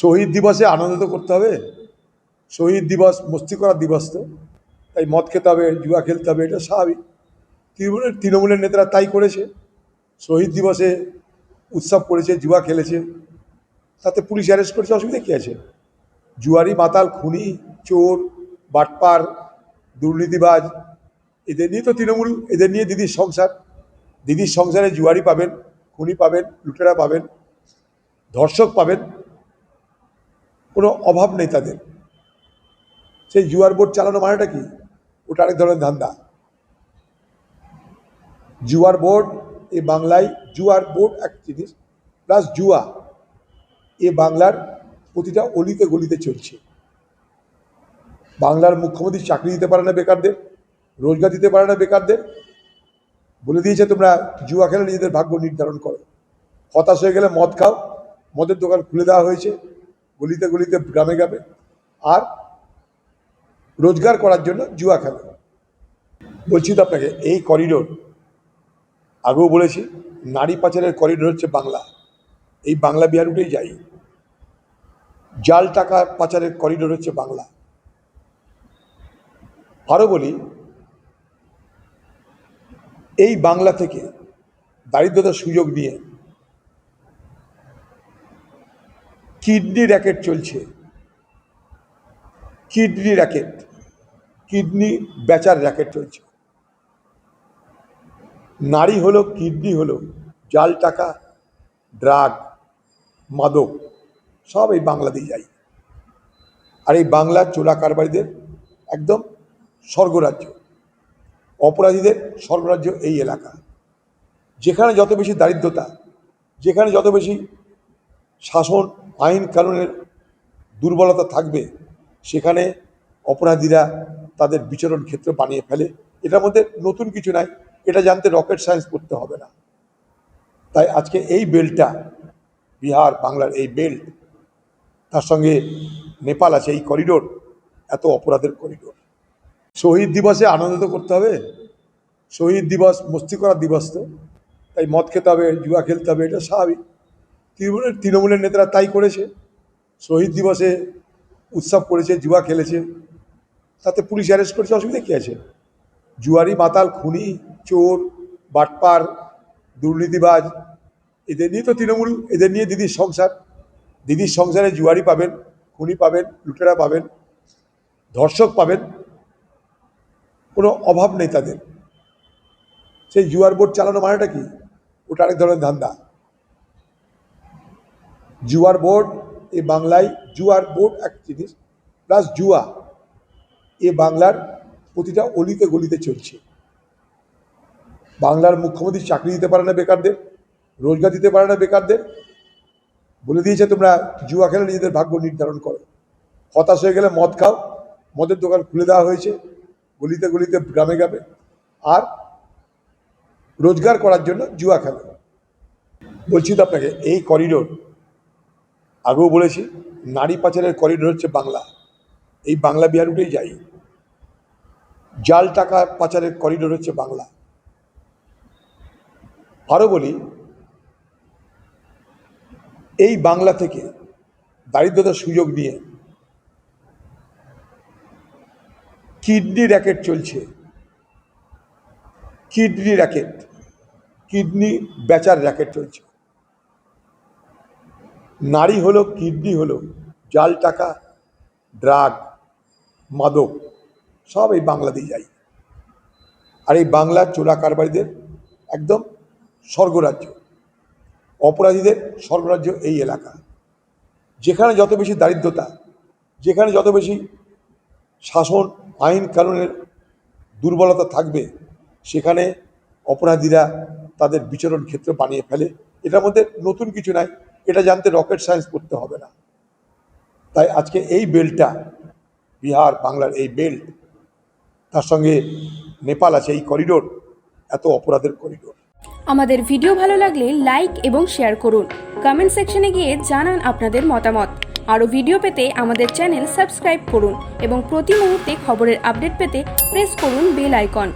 শহীদ দিবসে আনন্দ তো করতে হবে। শহীদ দিবস, মস্তি করার দিবস তো। তাই মদ খেতে হবে, জুয়া খেলতে হবে, এটা স্বাভাবিক। তৃণমূলের তৃণমূলের নেতারা তাই করেছে। শহীদ দিবসে উৎসব করেছে, জুয়া খেলেছে। তাতে পুলিশ অ্যারেস্ট করেছে, অসুবিধা কী আছে? জুয়ারি মাতাল, খুনি, চোর, বাটপার, দুর্নীতিবাজ, এদের নিয়ে তো তৃণমূল, এদের নিয়ে দিদির সংসার। দিদির সংসারে জুয়ারি পাবেন, খুনি পাবেন, লুটেরা পাবেন, ধর্ষক পাবেন। কোনো অভাব নেই তাদের। সেই জুয়ার বোর্ড চালানো মানেটা কি? ওটা আরেক ধরনের ধান্দা। জুয়ার বোর্ড এ বাংলায় জুয়ার বোর্ড এক জিনিস প্লাস জুয়া এ বাংলার প্রতিটা অলিতে গলিতে চলছে। বাংলার মুখ্যমন্ত্রী চাকরি দিতে পারে না বেকারদের, রোজগার দিতে পারে না বেকারদের। বলে দিয়েছে তোমরা জুয়া খেলে নিজেদের ভাগ্য নির্ধারণ করো। হতাশ হয়ে গেলে মদ খাও, মদের দোকান খুলে দেওয়া হয়েছে। গলিতে গলিতে, গ্রামে গ্রামে, আর রোজগার করার জন্য জুয়া খেলো। বলছি তো আপনাকে, এই করিডোর আগেও বলেছি, নারী পাচারের করিডোর হচ্ছে বাংলা। এই বাংলা বিহার উঠেই যাই। জাল টাকা পাচারের করিডোর হচ্ছে বাংলা। আরও বলি, এই বাংলা থেকে দারিদ্রতার সুযোগ নিয়ে কিডনি র্যাকেট চলছে। কিডনি র্যাকেট, কিডনি বেচার র্যাকেট চলছে। নারী হলো, কিডনি হলো, জাল টাকা, ড্রাগ, মাদক, সব এই বাংলাতেই যায়। আর এই বাংলার চোলা কারবারিদের একদম স্বর্গরাজ্য। অপরাধীদের স্বর্গরাজ্য এই এলাকা। যেখানে যত বেশি দারিদ্রতা, যেখানে যত বেশি শাসন আইন কানুনের দুর্বলতা থাকবে, সেখানে অপরাধীরা তাদের বিচরণ ক্ষেত্র বানিয়ে ফেলে। এটার মধ্যে নতুন কিছু নাই, এটা জানতে রকেট সায়েন্স করতে হবে না। তাই আজকে এই বেল্টটা বিহার, বাংলার এই বেল্ট তার সঙ্গে নেপাল আছে, এই করিডোর এত অপরাধের করিডোর শহীদ দিবসে আনন্দ তো করতে হবে। শহীদ দিবস, মস্তি করার দিবস তো। তাই মদ খেতে হবে, জুয়া খেলতে হবে, এটা স্বাভাবিক। তৃণমূলের তৃণমূলের নেতারা তাই করেছে। শহীদ দিবসে উৎসব করেছে, জুয়া খেলেছে। তাতে পুলিশ অ্যারেস্ট করেছে, অসুবিধা কী আছে? জুয়ারি, মাতাল, খুনি, চোর, বাটপার, দুর্নীতিবাজ, এদের নিয়ে তো তৃণমূল, এদের নিয়ে দিদির সংসার। দিদির সংসারে জুয়ারি পাবেন, খুনি পাবেন, লুটেরা পাবেন, ধর্ষক পাবেন। কোনো অভাব নেই তাদের। সেই জুয়ার বোর্ড চালানো মানেটা কি? ওটা আরেক ধরনের ধান্দা। জুয়ার বোর্ড, এ বাংলায় জুয়ার বোর্ড এক জিনিস প্লাস জুয়া, এ বাংলার প্রতিটা অলিতে গলিতে চলছে। বাংলার মুখ্যমন্ত্রী চাকরি দিতে পারে না বেকারদের, রোজগার দিতে পারে না বেকারদের। বলে দিয়েছে তোমরা জুয়া খেলে নিজেদের ভাগ্য নির্ধারণ করো। হতাশ হয়ে গেলে মদ খাও, মদের দোকান খুলে দেওয়া হয়েছে, গলিতে গলিতে গ্রামে গ্রামে। আর রোজগার করার জন্য জুয়া খেলো। বলছি তো আপনাকে, এই করিডোর আগেও বলেছি, নারী পাচারের করিডোর হচ্ছে বাংলা। এই বাংলা বিহার উঠেই যাই। জাল টাকা পাচারের করিডোর হচ্ছে বাংলা। আরও বলি, এই বাংলা থেকে দারিদ্রতার সুযোগ নিয়ে কিডনি র্যাকেট চলছে। কিডনি র্যাকেট কিডনি বেচার র্যাকেট চলছে। নারী হলো, কিডনি হলো, জাল টাকা, ড্রাগ, মাদক, সব এই বাংলাতেই যায়। আর এই বাংলার চোরা কারবারিদের একদম স্বর্গরাজ্য। অপরাধীদের স্বর্গরাজ্য এই এলাকা। যেখানে যত বেশি দারিদ্রতা, যেখানে যত বেশি শাসন, আইন কানুনের দুর্বলতা থাকবে, সেখানে অপরাধীরা তাদের বিচরণ ক্ষেত্র বানিয়ে ফেলে। এটার মধ্যে নতুন কিছু নাই। এটা জানতে রকেট সায়েন্স করতে হবে না। তাই আজকে এই বেল্টটা বিহার, বাংলার এই বেল্ট তার সঙ্গে নেপাল আছে এই করিডোর এত অপরাধের করিডোর আমাদের ভিডিও ভালো লাগলে লাইক এবং শেয়ার করুন। কমেন্ট সেকশনে গিয়ে জানান আপনাদের মতামত। আরও ভিডিও পেতে আমাদের চ্যানেল সাবস্ক্রাইব করুন এবং প্রতি মুহূর্তে খবরের আপডেট পেতে প্রেস করুন বেল আইকন